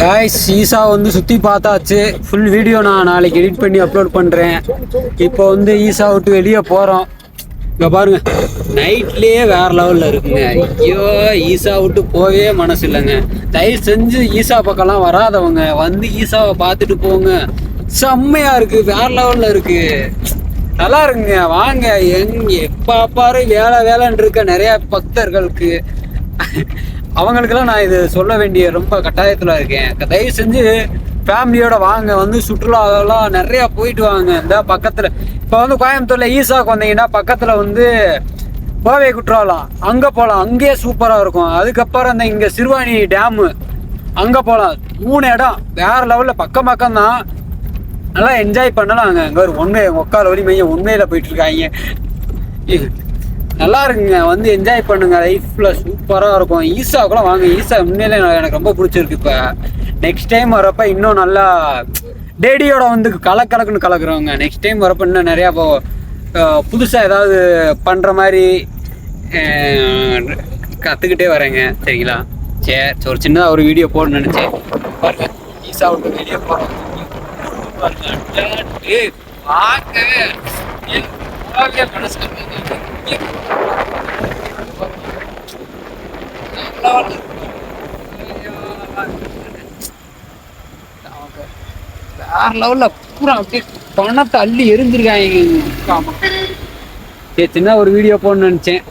Guys ஈசா வந்து சுற்றி பார்த்தாச்சு. ஃபுல் வீடியோ நான் நாளைக்கு எடிட் பண்ணி அப்லோட் பண்ணுறேன் இப்போ வந்து ஈசா விட்டு வெளியே போகிறோம் இங்கே பாருங்க. நைட்லேயே வேற லெவலில் இருக்குங்க. ஐயோ ஈசா விட்டு போவே மனசு இல்லைங்க தயவு செஞ்சு ஈசா பக்கம்லாம் வராதவங்க வந்து ஈசாவை பார்த்துட்டு போங்க. செம்மையா இருக்கு. வேற லெவலில் இருக்கு. நல்லா இருக்குங்க. வாங்க. எங்க எப்போ பாரு வேலை வேலைன்னு இருக்க நிறைய பக்தர்களுக்கு. அவங்களுக்கெல்லாம் நான் இது சொல்ல வேண்டிய ரொம்ப கட்டாயத்தில் இருக்கேன். தயவு செஞ்சு ஃபேமிலியோட வாங்க வந்து சுற்றுலாவெல்லாம் நிறைய போயிட்டு வாங்க. இந்த பக்கத்தில் இப்போ வந்து கோயம்புத்தூரில் ஈசாக்கு வந்தீங்கன்னா பக்கத்தில் வந்து கோவை குற்றாலம் அங்கே போகலாம் அங்கேயே சூப்பராக இருக்கும். அதுக்கப்புறம் இந்த இங்கே சிறுவாணி டேமு அங்கே போகலாம் மூணு இடம். வேறு லெவலில் பக்கம் பக்கம் தான் நல்லா என்ஜாய் பண்ணலாம் அங்கே ஒரு உண்மை ஒக்கால் வழி மையம் உண்மையில் போயிட்டுருக்காங்க நல்லா இருக்குங்க. வந்து என்ஜாய் பண்ணுங்க. லைஃப்ல சூப்பராக இருக்கும். ஈசா கூட வாங்க. ஈஸா உண்மையிலே எனக்கு ரொம்ப பிடிச்சிருக்கு இப்போ. நெக்ஸ்ட் டைம் வரப்ப இன்னும் நல்லா டேடியோட வந்து கலக்கலக்குன்னு கலக்குறவங்க. நெக்ஸ்ட் டைம் வரப்ப இன்னும் நிறையா இப்போ புதுசாக ஏதாவது பண்ணுற மாதிரி கற்றுக்கிட்டே வரேங்க. சரிங்களா? சரி சரி, ஒரு சின்னதாக ஒரு வீடியோ போடணும்னு நினச்சேன். பாருங்க. ஈசா விட்டு வீடியோ போடுறேன் பாருங்க. பார்க்கவே மனசு வேற லெவல்ல பூரா அப்படியே பணத்தை அள்ளி எரிஞ்சிருக்காங்க. சின்ன ஒரு வீடியோ போடணும்னு நினைச்சேன்.